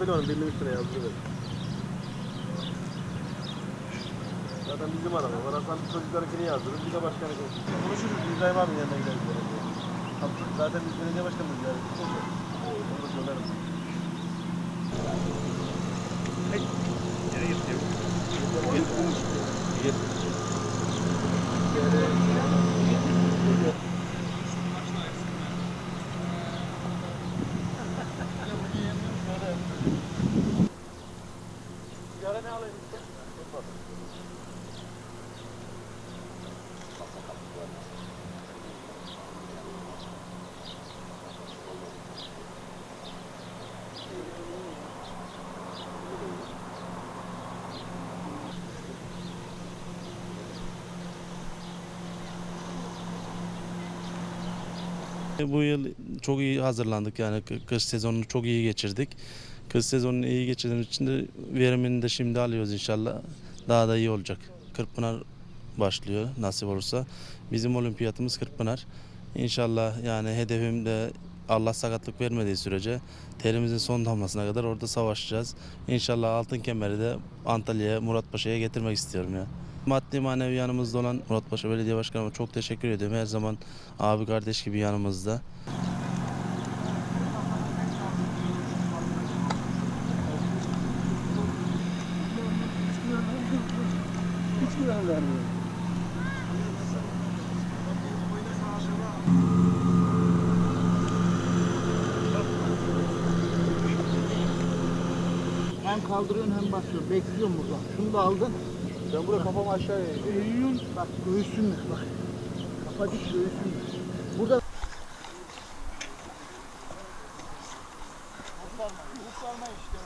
Böyle onu belli üstüne yazdırır. Zaten bizim araba var. Hasan çocuklarınkini yazdırır. Bir de başkanı konuşuruz. Konuşuruz. İbrahim abinin yanına gideriz. Hatta Zaten biz belediye başkanımız yani. Onu da söylerim. Sigara Bu yıl çok iyi hazırlandık yani kı- kış sezonunu çok iyi geçirdik. Kış sezonunu iyi geçirdiğimiz için de verimini de şimdi alıyoruz inşallah. Daha da iyi olacak. Kırkpınar başlıyor nasip olursa. Bizim olimpiyatımız Kırkpınar. İnşallah yani hedefim de Allah sakatlık vermediği sürece terimizin son damlasına kadar orada savaşacağız. İnşallah altın kemeri de Antalya'ya, Muratpaşa'ya getirmek istiyorum ya. Maddi manevi yanımızda olan Muratpaşa Belediye Başkanıma çok teşekkür ediyorum. Her zaman abi kardeş gibi yanımızda. Hem kaldırıyorsun hem basıyorsun. Bekliyorum burada. Şunu da aldın. Ben burada kafamı aşağıya Eğiyorsun. Bak göğsünle bak. Kafa dik göğsünle. Burada Kurtarma işte.